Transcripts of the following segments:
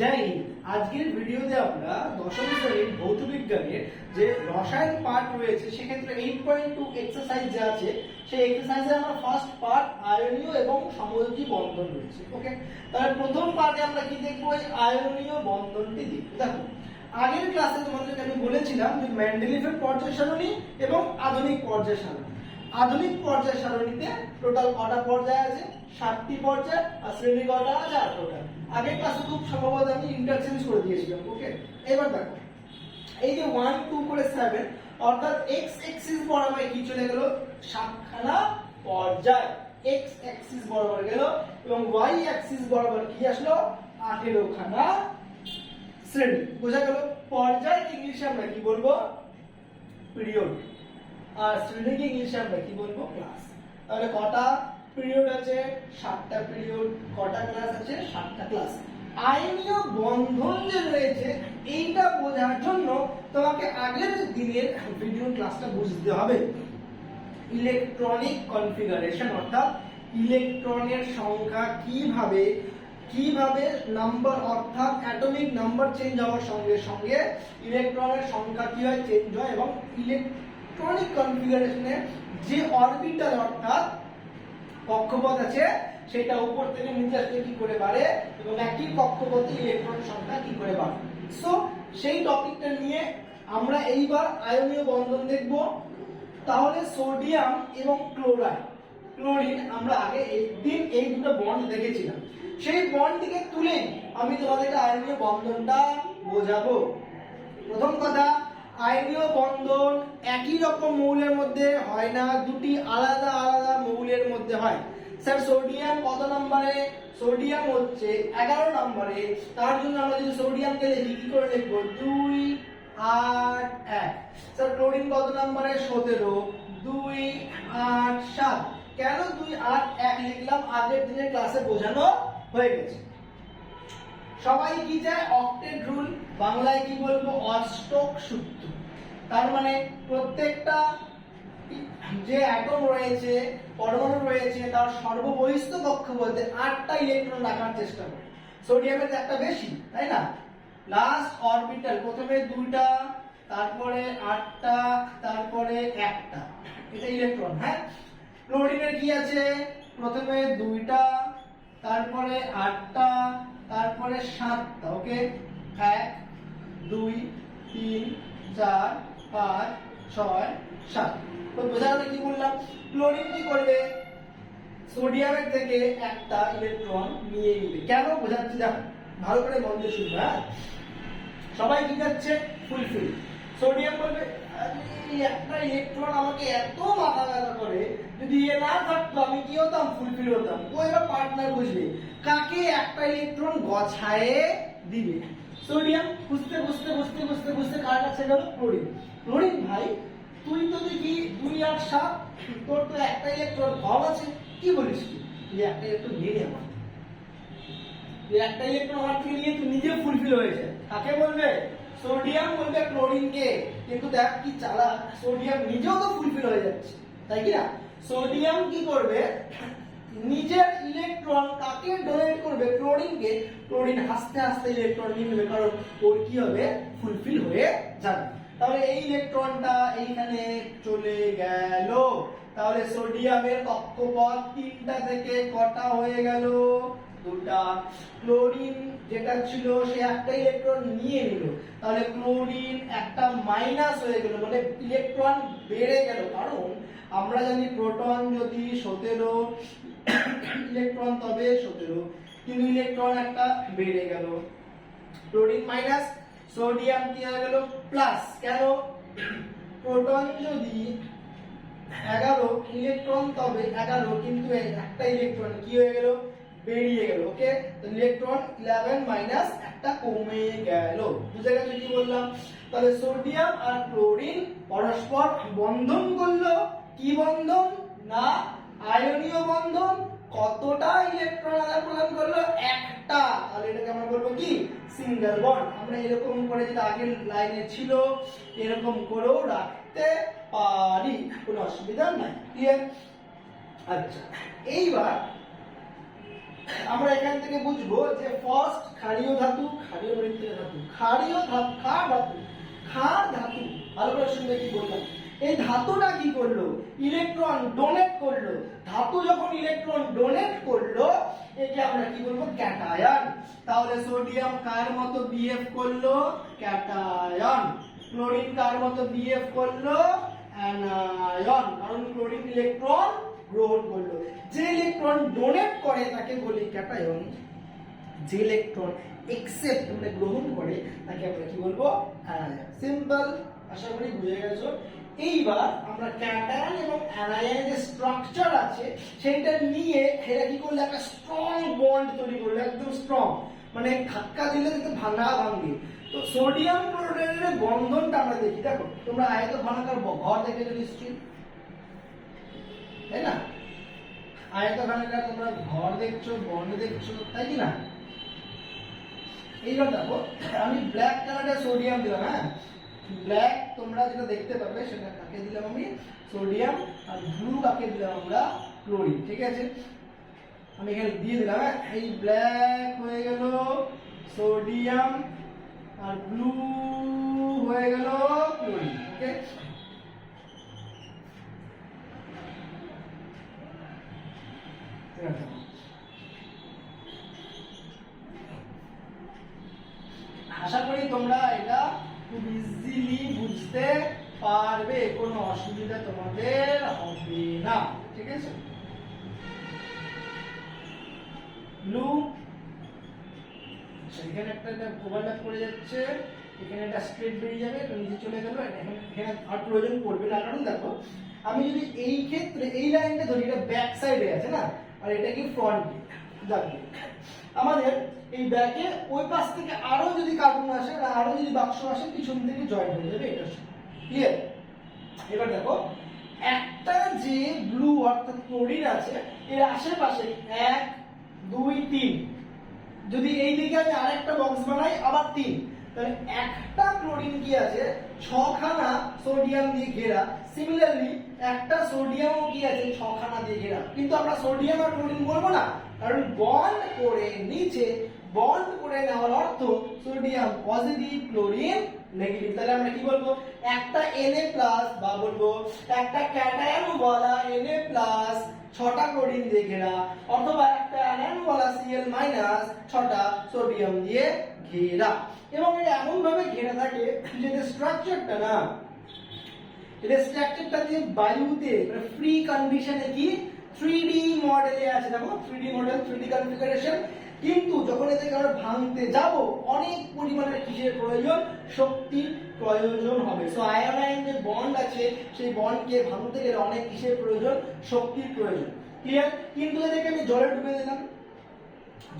জয় হিন্দ। আজকের ভিডিওতে আমরা দশম শ্রেণির ভৌত বিজ্ঞানের যে রসায়ন পার্ট রয়েছে, সেক্ষেত্রে এইট পয়েন্ট টু এক্সারসাইজ যে আছে, সেই এক্সারসাইজে আমরা ফার্স্ট পার্ট আয়নীয় এবং সমযোজী বন্ধন রয়েছে ওকে তাহলে প্রথম পার্টে আমরা কি দেখব? এই আয়নীয় বন্ধনটি দেখব। দেখো, আগের ক্লাসে তোমাদেরকে আমি বলেছিলাম যে ম্যান্ডেলিফের পর্যায় সারণী এবং আধুনিক পর্যায় সারণী আধুনিক পর্যায় সারণীতে টোটাল কটা পর্যায় আছে? সাতটি পর্যায় আর শ্রেণি কটা আছে? আঠারোটা আগের ক্লাসে খুব সম্ভবত আমি ইন্টারচেঞ্জ করে দিয়েছিলাম ওকে এবার দেখো, এই যে ওয়ান টু করে সেভেন অর্থাৎ এক্স এক্সিস বরাবর কি চলে গেল? সাতখানা পর্যায়। এক্স অ্যাক্সিস বরাবর গেল এবং ওয়াই অ্যাক্সিস বরাবর কি আসলো? আঠেরো খানা শ্রেণি। বোঝা গেল পর্যায় ইংলিশে আমরা কি বলব? পিরিয়ড আর শ্রেণীকে ইংলিশে আমরা কি বলব? ক্লাস তাহলে কটা পিরিয়ড আছে? সাতটা পিরিয়ড কটা ক্লাস আছে? সাতটা ক্লাস আইনীয় বন্ধন যে রয়েছে, এইটা বোঝার জন্য তোমাকে আগের দিনের ভিডিও ক্লাসটা বুঝতে হবে। ইলেকট্রনিক কনফিগারেশন অর্থাৎ ইলেকট্রনের সংখ্যা কীভাবে কীভাবে নাম্বার অর্থাৎ অ্যাটমিক নাম্বার চেঞ্জ হওয়ার সঙ্গে সঙ্গে ইলেকট্রনের সংখ্যা কি হয় চেঞ্জ হয় এবং ইলেকট্রনিক কনফিগারেশনে যে অরবিটাল অর্থাৎ কক্ষপথ আছে, সেটা উপর থেকে নিচে আসতে কি করে বাড়ে এবং একই কক্ষপথে ইলেকট্রন সংখ্যা কি করে বাড়ে। সো সেই টপিকটা নিয়ে আমরা এইবার আয়নীয় বন্ধন দেখব। তাহলে সোডিয়াম এবং ক্লোরাইড ক্লোরিন আমরা আগে একদিন এই দুটো বন্ড দেখেছিলাম। সেই বন্ডটিকে তুলে আমি তোমাদেরকে আয়নীয় বন্ধনটা বোঝাবো। প্রথম কথা আয়নীয় বন্ধন একই রকম মৌলের মধ্যে হয় না, দুটি আলাদা আলাদা মৌলের মধ্যে হয়। স্যার, সোডিয়াম কত নম্বরে? সোডিয়াম হচ্ছে এগারো নম্বরে। তার জন্য আমরা যদি সোডিয়ামকে লিখি কি করে লিখব? দুই আট এক। স্যার, ক্লোরিন কত নম্বরে? সতেরো। দুই আট সাত। কেন দুই আট এক লিখলাম? আগের দিনের ক্লাসে বোঝানো হয়ে গেছে। সবাই কি চায়? Octet rule. বাংলায় কি বলব? অষ্টক সূত্র। তার মানে প্রত্যেকটা যে অ্যাটম রয়েছে, পরমাণু রয়েছে, তার সর্ববহিষ্ঠ কক্ষ বলতে আটটা ইলেকট্রন রাখার চেষ্টা করে। সোডিয়ামের একটা বেশি, তাই না? লাস্ট অরবিটাল প্রথমে দুইটা, তারপরে আটটা, তারপরে একটা। এটা ইলেকট্রন হ্যাঁ? ক্লোরিনের কি আছে? প্রথমে দুইটা, তারপরে আটটা, তারপরে সাতটা ওকে এক, দুই, তিন, চার পাঁচ ছয় সাত। তো বোঝা গেল কি বললাম? ক্লোরিন কি করবে? সোডিয়ামের থেকে একটা ইলেকট্রন নিয়ে নিবে। কেন? বোঝাচ্ছি দেখো। ভালো করে মন শুনবে হ্যাঁ? সবাই কি যাচ্ছে ফুলফিল। সোডিয়াম বলবে "আরে, একটা ইলেকট্রন আমাকে এত মাথা ব্যথা করে যদি এ না থাকতো আমি কি হতাম? ফুলফিল হতাম। ও এবার পার্টনার বুঝবে। কাকে? একটা ইলেকট্রন গছায়ে দিবে। সোডিয়াম বুঝতে বুঝতে বুঝতে বুঝতে বুঝতে কার কাছে গেল? ক্লোরিন। ক্লোরিন ভাই, তুই তো দেখি দুই আর সাত তোর তো একটা ইলেকট্রন কম আছে, কি বলিস তুই? তুই একটা ইলেকট্রন নিয়ে নে আমার তুই একটা ইলেকট্রন আমার থেকে নিয়ে তুই নিজে ফুলফিল হয়েছে কাকে বলবে? সোডিয়াম বলবে ক্লোরিনকে। কিন্তু দেখ কি চালা সোডিয়াম নিজেও তো ফুলফিল হয়ে যাচ্ছে। তাই কি না? সোডিয়াম কি করবে? নিজের ইলেকট্রন কাকে ডোনেট করবে? ক্লোরিনকে ক্লোরিন আস্তে আস্তে ইলেকট্রন নিয়ে নেবে কারণ ওর কি হবে? ফুলফিল হয়ে যাবে। তাহলে এই ইলেকট্রনটা এইখানে চলে গেল। তাহলে সোডিয়ামের কক্ষপথ তিনটা থেকে কটা হয়ে গেল? দুটা ক্লোরিন যেটা ছিল, সে একটা ইলেকট্রন নিয়ে নিল। তাহলে ক্লোরিন একটা মাইনাস হয়ে গেল মানে ইলেকট্রন বেড়ে গেল। কারণ আমরা জানি প্রোটন যদি সতেরো ইলেকট্রন তবে সতেরো কিন্তু ইলেকট্রন একটা বেড়ে গেল। ক্লোরিন মাইনাস সোডিয়াম কি হয়ে গেল? প্লাস কেন? প্রোটন যদি এগারো ইলেকট্রন তবে এগারো, কিন্তু একটা ইলেকট্রন কি হয়ে গেল? বেরিয়ে গেল ওকে ইলেকট্রন ইলেভেন মাইনাস একটা কমে গেল। বুঝে গেছে কি বললাম? তাহলে সোডিয়াম আর ক্লোরিন পরস্পর বন্ধন করল। কি বন্ধন? না, আয়নীয় বন্ধন। কতটা ইলেকট্রন আদান প্রদান করল? একটা। তাহলে এটাকে আমরা বলব কি? সিঙ্গেল বন্ড আমরা এরকম করে যেটা আগের লাইনে ছিল, এরকম করেও রাখতে পারি। কোনো অসুবিধা নাই ক্লিয়ার আচ্ছা এইবার আমরা এখান থেকে বুঝব যে ফার্স্ট ক্ষারীয় ধাতু ক্ষারীয় ধাতু ক্ষারীয় ধাতু ক্ষার ধাতু ক্ষার ধাতু, ভালো করে শুনবে কি বললাম? এই ধাতুটা কি করল? ইলেকট্রন ডোনেট করল। ধাতু যখন ইলেকট্রন ডোনেট করল, একে আমরা কি বলব? ক্যাটায়ন তাহলে সোডিয়াম কার মতো বিহেভ করল? ক্যাটায়ন ক্লোরিন কার মতো বিহেভ করল? অ্যানায়ন কারণ ক্লোরিন ইলেকট্রন গ্রহণ করল। ইলেকট্রন ডোনেট করে তাকে বলি ক্যাটায়ন যে ইলেকট্রন একসেপ্ট মানে গ্রহণ করে, তাকে আমরা কি বলব? সিম্পল আশা করি বুঝে গেছো। এইবার আমরা ক্যাটায়ন এবং অ্যানায়নের যে স্ট্রাকচার আছে সেটা নিয়ে এরা কি করলে? একটা স্ট্রং বন্ড তৈরি করল, একদম স্ট্রং মানে ধাক্কা দিলে কিন্তু ভাঙা ভাঙবে। তো সোডিয়াম ক্লোরাইডের বন্ধনটা আমরা দেখি। দেখো, তোমরা আয়ত ঘনাকার ঘর দেখেছ নিশ্চয়ই তাই না? আয়ত ঘনাকার তোমরা ঘর দেখছ বন্ড দেখছ, তাই কি না? এইবার দেখো, আমি ব্ল্যাক কালারের সোডিয়াম দিলাম হ্যাঁ? ব্ল্যাক তোমরা যেটা দেখতে পাবে, সেটা কাকে দিলাম আমি? সোডিয়াম আর ব্লু কাকে দিলাম আমরা? ক্লোরিন ঠিক আছে? আমি এখানে দিয়ে দিলাম হ্যাঁ? এই ব্ল্যাক হয়ে গেল সোডিয়াম আর ব্লু হয়ে গেল ক্লোরিন ওকে আশা করি তোমরা এটা খুব ইজিলি বুঝতে পারবে, কোনো অসুবিধা তোমাদের হবে না, ঠিক আছে? এখানে একটা যাচ্ছে, এখানে একটা স্ট্রেট বেরিয়ে যাবে চলে এখানে প্রয়োজন পড়বে না দেখো, আমি যদি এই ক্ষেত্রে, এই লাইনটা ধরি, এটা ব্যাক সাইডে আছে না? আর এটা কি ফ্রন্টে দেখো আমাদের এই ব্যাকে ওই পাশ থেকে আরও যদি কার্টুন আসে আরও যদি বাক্স আসে, পিছন থেকে জয়েন্ট হয়ে যাবে, এটা ক্লিয়ার এবার দেখো, একটা যে ব্লু অর্থাৎ ক্লোরিন আছে, এর আশেপাশে এক, দুই, তিন। যদি এই দিকে আমি আরেকটা বক্স বানাই, আবার তিন। তাহলে একটা ক্লোরিন কি আছে? ছখানা সোডিয়াম দিয়ে ঘেরা। সিমিলারলি একটা সোডিয়ামও কি আছে? ছখানা দিয়ে ঘেরা। কিন্তু আমরা সোডিয়াম আর ক্লোরিন বলব না। কারণ বন্ড করে নিচে বন্ড করে নেওয়ার অর্থ সোডিয়াম পজিটিভ ক্লোরিন নেগেটিভ তাহলে আমরা কি বলব? একটা Na প্লাস বা বলব, একটা ক্যাটায়ন বলা Na প্লাস ছটা ক্লোরিন দিয়ে ঘেরা। অথবা একটা অ্যানায়ন বলা Cl মাইনাস ছটা সোডিয়াম দিয়ে ঘেরা। এবং এটা এমন ভাবে ঘেরা থাকে যে স্ট্রাকচারটা না। এটা স্ট্রাকচারটা যে বায়ুতে মানে ফ্রি কি? 3D মডেলে আছে, দেখো 3D মডেল 3D কনফিগারেশন কিন্তু যখন ভাঙতে যাব, অনেক পরিমাণের কিসের প্রয়োজন? শক্তির প্রয়োজন হবে। সো আয়োনাইন যে বন্ড আছে, সেই বন্ডকে ভাঙতে গেলে অনেক কিসের প্রয়োজন? শক্তির প্রয়োজন। ক্লিয়ার কিন্তু এটাকে আমি জলে ডুবে দিলাম।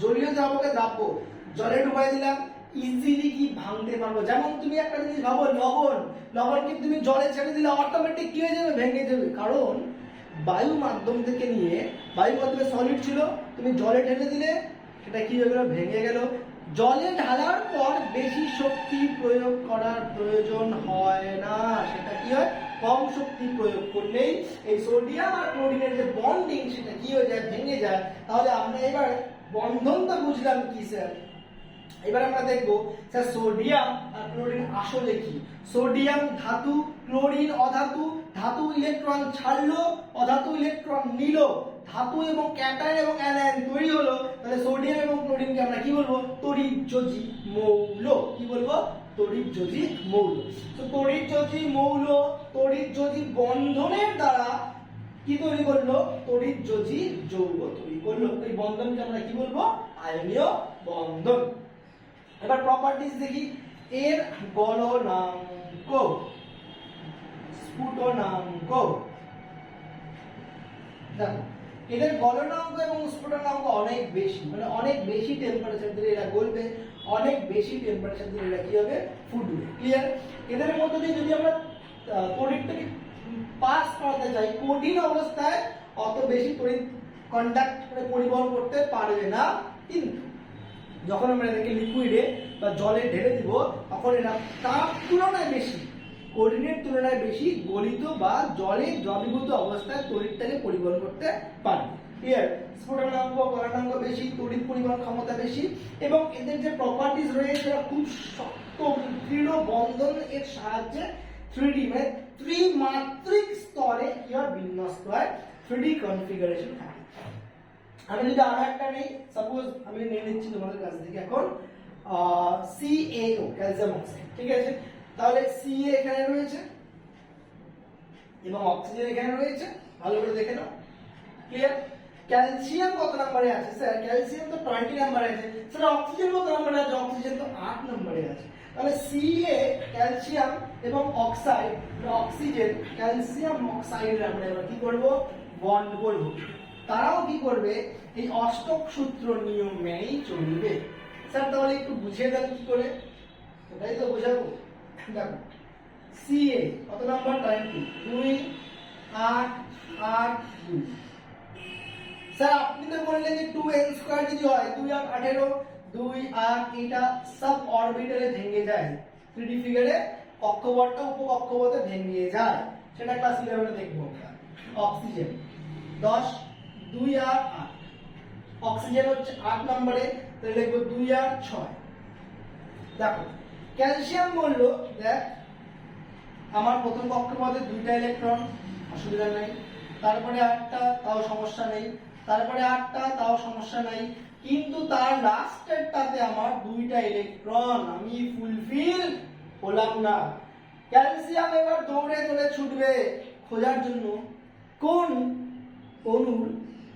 জলীয় দ্রাবকে দ্রাব্য। জলে ডুবাই দিলাম। ইজিলি কি ভাঙতে পারব? যেমন তুমি একটা জিনিস ভাবো, লবণ। লবণকে তুমি জলে ছেড়ে দিলে অটোমেটিক কি হয়ে যাবে? ভেঙে যাবে। কারণ বায়ু মাধ্যম থেকে নিয়ে বায়ু মাধ্যমে সলিড ছিল, তুমি জলে ঢেলে দিলে, সেটা কি হয়ে গেল? ভেঙে গেল। জলে ঢালার পর বেশি শক্তি প্রয়োগ করার প্রয়োজন হয় না। সেটা কি হয়? কম শক্তি প্রয়োগ করলেই এই সোডিয়াম আর ক্লোরিনের যে বন্ডিং সেটা কি হয়ে যায়? ভেঙে যায়। তাহলে আমরা এবার বন্ধনটা বুঝলাম কি স্যার এবার আমরা দেখব, স্যার, সোডিয়াম আর ক্লোরিন আসলে কি? সোডিয়াম ধাতু, ক্লোরিন অধাতু, ধাতু ইলেকট্রন ছাড়লো, অধাতু ইলেকট্রন নিল। ধাতু এবং ক্যাটায়ন এবং অ্যানায়ন তৈরি হলো, তাহলে সোডিয়াম এবং ক্লোরিনকে আমরা কি বলব? তড়িৎযোজী মৌল। কি বলব? তড়িৎ তড়িৎযোজী মৌল। তো তড়িৎ তড়িৎযোজী মৌল তড়িৎযোজী বন্ধনের দ্বারা কি তৈরি করল? তড়িৎ তড়িৎযোজী যৌগ তৈরি করল। এই বন্ধনকে আমরা কি বলব? আয়নীয় বন্ধন। এবার প্রপার্টিজ দেখি। এর গলনাঙ্ক, স্ফুটনাঙ্ক। দেখো, এদের গলনাঙ্ক এবং স্ফুটনাঙ্ক অনেক বেশি মানে অনেক বেশি টেম্পারেচার দিলে এরা গলবে, অনেক বেশি টেম্পারেচার দিলে এরা কি হবে? ফুটবে ক্লিয়ার এদের মধ্যে দিয়ে যদি আমরা তড়িৎটাকে পাস করাতে চাই, কঠিন অবস্থায় অত বেশি তড়িৎ কন্ডাক্ট করে পরিবহন করতে পারবে না কিন্তু। যখন আমরা এটাকে লিকুইডে বা জলে ঢেলে দিব, তখন এরা তাপ তুলনায় বেশি কোঅর্ডিনেট তুলনায় বেশি গলিত বা জলে দ্রবীভূত অবস্থায় তড়িৎটাকে পরিবহন করতে পারবে। ক্লিয়ার স্ফুটনাঙ্ক গলনাঙ্ক বেশি, তড়িৎ পরিমাণ ক্ষমতা বেশি, এবং এদের যে প্রপার্টিজ রয়েছে, এরা খুব শক্ত দৃঢ় বন্ধন এর সাহায্যে থ্রিডি মানে ত্রিমাত্রিক স্তরে কি হয়? বিন্যস্ত হয়। থ্রিডি কনফিগারেশন থাকে। আমি যদি আরও একটা নেই সাপোজ আমি নিয়ে নিচ্ছি তোমাদের কাছ থেকে এখন সিএও ক্যালসিয়াম অক্সাইড ঠিক আছে? তাহলে সিএ এখানে রয়েছে এবং অক্সিজেন এখানে রয়েছে। ভালো করে দেখে নাও। ক্লিয়ার ক্যালসিয়াম কত নম্বরে আছে? স্যার ক্যালসিয়াম তো টোয়েন্টি নম্বরে আছে। স্যার অক্সিজেন কত নম্বরে আছে? অক্সিজেন তো আট নম্বরে আছে। তাহলে সিএ ক্যালসিয়াম এবং অক্সাইড অক্সিজেন ক্যালসিয়াম অক্সাইড আমরা এবার কি করব? বন্ড করব। তারাও কি করবে? এই অষ্টক সূত্র নিয়ম মেনেই চলবে। স্যার, তাহলে একটু বুঝিয়ে দেন কি করে? এটাই তো বোঝাবো। দেখো সিএ কত নাম্বার? টোয়েন্টি দুই, আট আট, দুই। স্যার, আপনি তো বললেন যে টু এন স্কোয়ার যদি হয়, দুই আট আঠেরো, দুই আট এটা সব অরবিটালে ভেঙে যায়। থ্রিডি ফিগারে কক্ষপথটা উপকক্ষপথে ভেঙে যায়। সেটা ক্লাস ইলেভেনে দেখব আমরা। অক্সিজেন দশ দুই আর আট। অক্সিজেন হচ্ছে আট নম্বরে, তাহলে লিখব দুই আর ছয়। দেখো, ক্যালসিয়াম বলল দেখ, আমার প্রথম কক্ষপথে দুইটা ইলেকট্রন, অসুবিধা নেই। তারপরে আটটা, তাও সমস্যা নেই। তারপরে আটটা, তাও সমস্যা নেই। কিন্তু তার লাস্টেরটাতে আমার দুইটা ইলেকট্রন, আমি ফুলফিল হলাম না। ক্যালসিয়াম এবার দৌড়ে দৌড়ে ছুটবে। খোঁজার জন্য কোন অণুর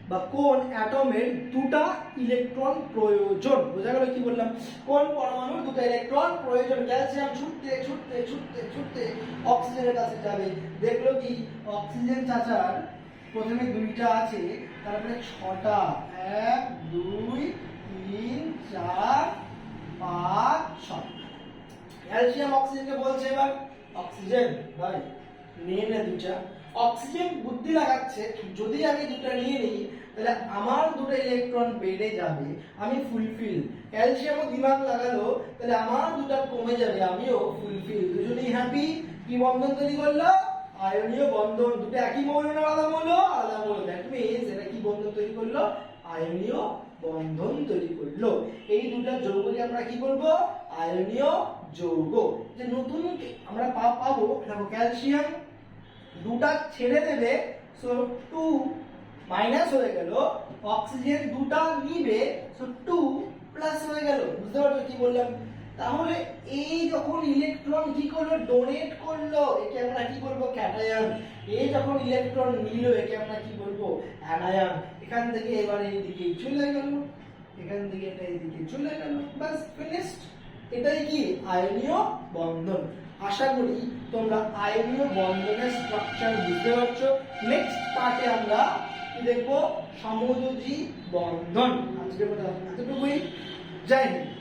বা কোন অ্যাটমের দুটা ইলেকট্রন প্রয়োজন? বোঝা গেল কি বললাম? কোন পরমাণুর দুটো ইলেকট্রন প্রয়োজন? ক্যালসিয়াম ছুটতে ছুটতে ছুটতে ছুটতে অক্সিজেনের কাছে যাবে। দেখল কি অক্সিজেন চাচার প্রথমে দুইটা আছে, তারপরে ছটা। এক, দুই, তিন, চার, পাঁচ, ছয়। ক্যালসিয়াম অক্সিজেনকে বলছে এবার অক্সিজেন, ভাই। নিয়ে নে দুটা অক্সিজেন বুদ্ধি লাগাচ্ছে, যদি আমি দুটো নিয়ে নিই, তাহলে আমার দুটো ইলেকট্রন বেড়ে যাবে, আমি ফুলফিল ক্যালসিয়ামও দিমাগ লাগালো, তাহলে আমার দুটো কমে যাবে, আমিও ফুলফিল দুজনেই হ্যাপি কি বন্ধন তৈরি করল? আয়নীয় বন্ধন, দুটো একই মৌল না আলাদা মৌল আলাদা মৌল। দ্যাট মিনস এটা কি বন্ধন তৈরি করল? আয়নীয় বন্ধন তৈরি করল। এই দুটো যৌগকে আমরা কি করব আয়নীয় যৌগ। যে নতুন আমরা পাবো দেখো ক্যালসিয়াম দুটা ছেড়ে দেবে সো টু মাইনাস হয়ে গেল অক্সিজেন দুটা নিবে সো টু প্লাস হয়ে গেল। বুঝতে পারছ কি বললাম? তাহলে এই যখন ইলেকট্রন কি করল? ডোনেট করল। একে আমরা কি করব ক্যাটায়ন এই যখন ইলেকট্রন নিল, একে আমরা কি করব অ্যানায়ন এখান থেকে এবার এই দিকে চলে গেল। এখান থেকে এটা এইদিকে চলে গেল। বাস ফিনিশড এটাই কি? আয়নীয় বন্ধন। আশা করি তোমরা আয়নীয় বন্ধনের স্ট্রাকচার বুঝতে পারছ। নেক্সট পার্টে আমরা কি দেখব? সমযোজী বন্ধন। আজকে মতো এতটুকুই। জয়